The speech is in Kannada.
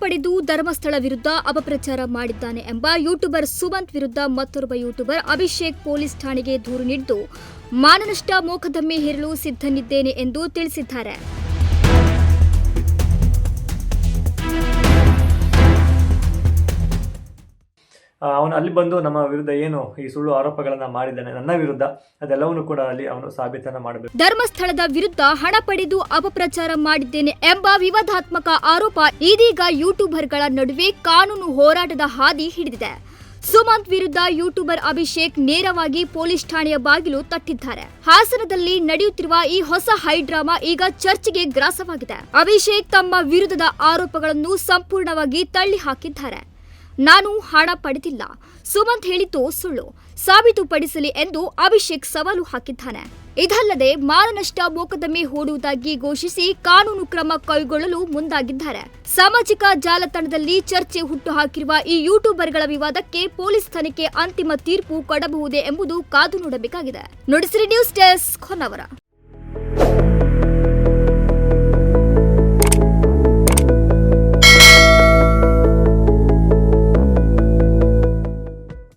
ಪಡೆದು ಧರ್ಮಸ್ಥಳ ವಿರುದ್ಧ ಅಪಪ್ರಚಾರ ಮಾಡಿದ್ದಾನೆ ಎಂಬ ಯೂಟ್ಯೂಬರ್ ಸುಮಂತ್ ವಿರುದ್ಧ ಮತ್ತೊಬ್ಬ ಯೂಟ್ಯೂಬರ್ ಅಭಿಷೇಕ್ ಪೊಲೀಸ್ ಠಾಣೆಗೆ ದೂರು ನೀಡಿದ್ದು, ಮಾನನಷ್ಟ ಮೊಕದ್ದಮೆ ಹೇರಲು ಸಿದ್ಧನಿದ್ದೇನೆ ಎಂದು ತಿಳಿಸಿದ್ದಾರೆ. ಅವನು ಅಲ್ಲಿ ಬಂದು ನಮ್ಮ ವಿರುದ್ಧ ಏನು ಈ ಸುಳ್ಳು ಆರೋಪಗಳನ್ನ ಮಾಡಿದ್ದಾನೆ, ನನ್ನ ವಿರುದ್ಧ. ಅದೆಲ್ಲವನ್ನು ಕೂಡ ಅಲ್ಲಿ ಅವನು ಸಾಬೀತನ್ನ ಮಾಡಬೇಕು. ಧರ್ಮಸ್ಥಳದ ವಿರುದ್ಧ ಹಣ ಪಡೆದು ಅಪಪ್ರಚಾರ ಮಾಡಿದ್ದೇನೆ ಎಂಬ ವಿವಾದಾತ್ಮಕ ಆರೋಪ ಇದೀಗ ಯೂಟ್ಯೂಬರ್ಗಳ ನಡುವೆ ಕಾನೂನು ಹೋರಾಟದ ಹಾದಿ ಹಿಡಿದಿದೆ. ಸುಮಂತ್ ವಿರುದ್ಧ ಯೂಟ್ಯೂಬರ್ ಅಭಿಷೇಕ್ ನೇರವಾಗಿ ಪೊಲೀಸ್ ಠಾಣೆಯ ಬಾಗಿಲು ತಟ್ಟಿದ್ದಾರೆ. ಹಾಸನದಲ್ಲಿ ನಡೆಯುತ್ತಿರುವ ಈ ಹೊಸ ಹೈಡ್ರಾಮಾ ಈಗ ಚರ್ಚೆಗೆ ಗ್ರಾಸವಾಗಿದೆ. ಅಭಿಷೇಕ್ ತಮ್ಮ ವಿರುದ್ಧದ ಆರೋಪಗಳನ್ನು ಸಂಪೂರ್ಣವಾಗಿ ತಳ್ಳಿ ಹಾಕಿದ್ದಾರೆ ನಾನು ಹಣ ಪಡೆದಿಲ್ಲ. ಸುಮಂತ್ ಹೇಳಿದ್ದು ಸುಳ್ಳು. ಸಾಬೀತುಪಡಿಸಲಿ ಎಂದು ಅಭಿಷೇಕ್ ಸವಾಲು ಹಾಕಿದ್ದಾನೆ. ಇದಲ್ಲದೆ ಮಾನನಷ್ಟ ಮೊಕದ್ದಮೆ ಹೂಡುವುದಾಗಿ ಘೋಷಿಸಿ ಕಾನೂನು ಕ್ರಮ ಕೈಗೊಳ್ಳಲು ಮುಂದಾಗಿದ್ದಾರೆ. ಸಾಮಾಜಿಕ ಜಾಲತಾಣದಲ್ಲಿ ಚರ್ಚೆ ಹುಟ್ಟುಹಾಕಿರುವ ಈ ಯೂಟ್ಯೂಬರ್ಗಳ ವಿವಾದಕ್ಕೆ ಪೊಲೀಸ್ ತನಿಖೆ ಅಂತಿಮ ತೀರ್ಪು ಕೊಡಬಹುದೇ ಎಂಬುದು ಕಾದು ನೋಡಬೇಕಾಗಿದೆ. Nudisiri news desk Honnavara.